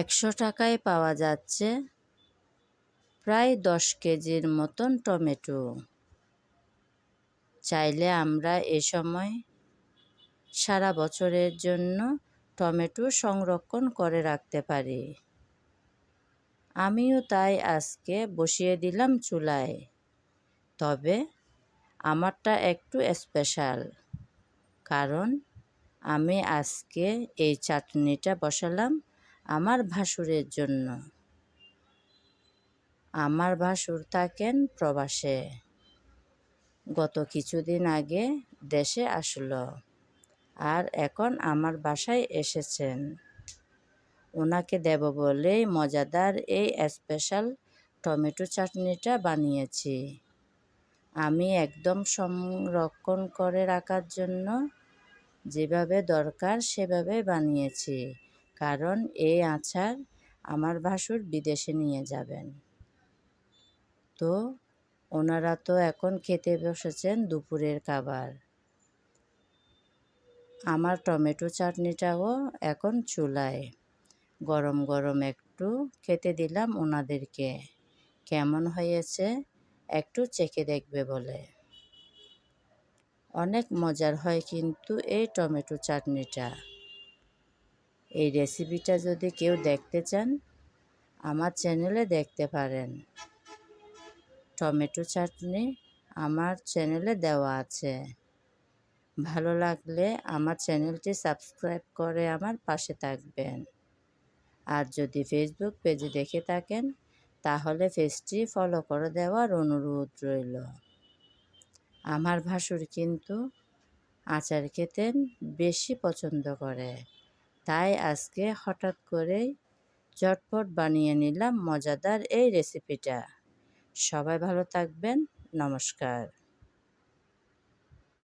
একশো টাকায় পাওয়া যাচ্ছে প্রায় দশ কেজির মতন টমেটো। চাইলে আমরা এ সময় সারা বছরের জন্য টমেটো সংরক্ষণ করে রাখতে পারি। আমিও তাই আজকে বসিয়ে দিলাম চুলায়। তবে আমারটা একটু স্পেশাল, কারণ আমি আজকে এই চাটনিটা বসালাম আমার ভাসুরের জন্য। আমার ভাসুর থাকেন প্রবাসে। গত কিছুদিন আগে দেশে আসলো আর এখন আমার বাসায় এসেছেন। ওনাকে দেব বলেই মজাদার এই স্পেশাল টমেটো চাটনিটা বানিয়েছি। আমি একদম সংরক্ষণ করে রাখার জন্য যেভাবে দরকার সেভাবে বানিয়েছি। কারণ এই আচার আমার ভাসুর বিদেশে নিয়ে যাবেন। তো ওনারা তো এখন খেতে বসেছেন দুপুরের খাবার। আমার টমেটো চাটনিটাও এখন চুলায়। গরম গরম একটু খেতে দিলাম ওনাদেরকে। কেমন হয়েছে একটু চেখে দেখবে বলে। অনেক মজার হয় কিন্তু এই টমেটো চাটনিটা। এই রেসিপিটা যদি কেউ দেখতে চান, আমার চ্যানেলে দেখতে পারেন। টমেটো চাটনি আমার চ্যানেলে দেওয়া আছে। ভালো লাগলে আমার চ্যানেলটি সাবস্ক্রাইব করে আমার পাশে থাকবেন। আর যদি ফেসবুক পেজে দেখে থাকেন, তাহলে পেজটি ফলো করে দেওয়ার অনুরোধ রইল। আমার ভাসুর কিন্তু আচার খেতে বেশি পছন্দ করে। তাই আজকে হঠাৎ করেই চটপট বানিয়ে নিলাম মজাদার এই রেসিপিটা সবাই ভালো থাকবেন নমস্কার।